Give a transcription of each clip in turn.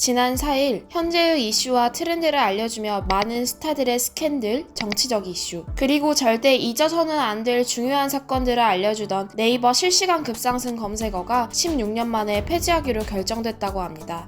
지난 4일 현재의 이슈와 트렌드를 알려주며 많은 스타들의 스캔들, 정치적 이슈, 그리고 절대 잊어서는 안 될 중요한 사건들을 알려주던 네이버 실시간 급상승 검색어가 16년 만에 폐지하기로 결정됐다고 합니다.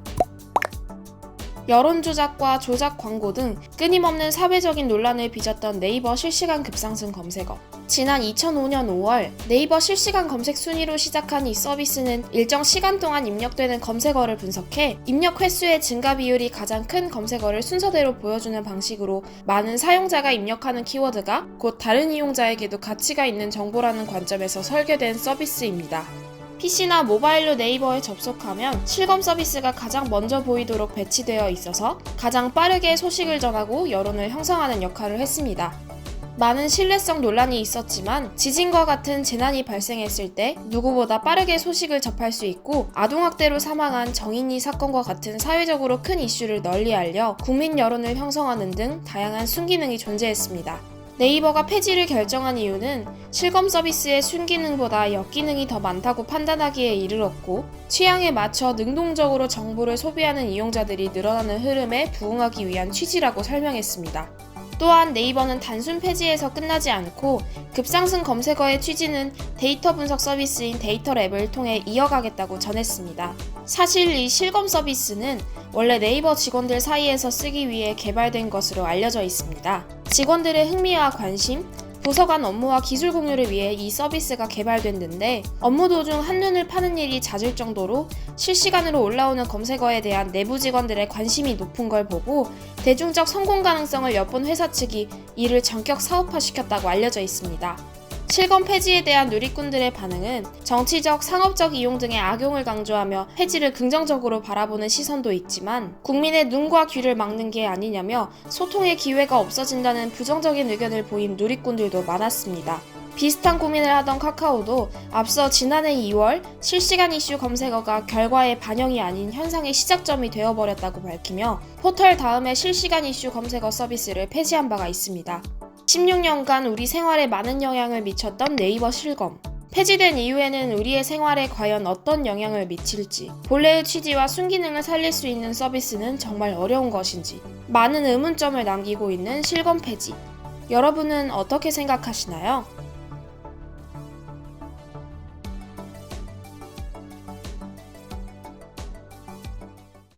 여론 조작과 조작 광고 등 끊임없는 사회적인 논란을 빚었던 네이버 실시간 급상승 검색어. 지난 2005년 5월 네이버 실시간 검색 순위로 시작한 이 서비스는 일정 시간 동안 입력되는 검색어를 분석해 입력 횟수의 증가 비율이 가장 큰 검색어를 순서대로 보여주는 방식으로 많은 사용자가 입력하는 키워드가 곧 다른 이용자에게도 가치가 있는 정보라는 관점에서 설계된 서비스입니다. PC나 모바일로 네이버에 접속하면 실검 서비스가 가장 먼저 보이도록 배치되어 있어서 가장 빠르게 소식을 전하고 여론을 형성하는 역할을 했습니다. 많은 신뢰성 논란이 있었지만 지진과 같은 재난이 발생했을 때 누구보다 빠르게 소식을 접할 수 있고 아동학대로 사망한 정인이 사건과 같은 사회적으로 큰 이슈를 널리 알려 국민 여론을 형성하는 등 다양한 순기능이 존재했습니다. 네이버가 폐지를 결정한 이유는 실검 서비스의 순기능보다 역기능이 더 많다고 판단하기에 이르렀고 취향에 맞춰 능동적으로 정보를 소비하는 이용자들이 늘어나는 흐름에 부응하기 위한 취지라고 설명했습니다. 또한 네이버는 단순 폐지에서 끝나지 않고 급상승 검색어의 취지는 데이터 분석 서비스인 데이터랩을 통해 이어가겠다고 전했습니다. 사실 이 실검 서비스는 원래 네이버 직원들 사이에서 쓰기 위해 개발된 것으로 알려져 있습니다. 직원들의 흥미와 관심, 도서관 업무와 기술 공유를 위해 이 서비스가 개발됐는데 업무 도중 한눈을 파는 일이 잦을 정도로 실시간으로 올라오는 검색어에 대한 내부 직원들의 관심이 높은 걸 보고 대중적 성공 가능성을 엿본 회사 측이 이를 전격 사업화시켰다고 알려져 있습니다. 실검 폐지에 대한 누리꾼들의 반응은 정치적, 상업적 이용 등의 악용을 강조하며 폐지를 긍정적으로 바라보는 시선도 있지만 국민의 눈과 귀를 막는 게 아니냐며 소통의 기회가 없어진다는 부정적인 의견을 보인 누리꾼들도 많았습니다. 비슷한 고민을 하던 카카오도 앞서 지난해 2월 실시간 이슈 검색어가 결과의 반영이 아닌 현상의 시작점이 되어버렸다고 밝히며 포털 다음에 실시간 이슈 검색어 서비스를 폐지한 바가 있습니다. 16년간 우리 생활에 많은 영향을 미쳤던 네이버 실검. 폐지된 이후에는 우리의 생활에 과연 어떤 영향을 미칠지, 본래의 취지와 순기능을 살릴 수 있는 서비스는 정말 어려운 것인지, 많은 의문점을 남기고 있는 실검 폐지. 여러분은 어떻게 생각하시나요?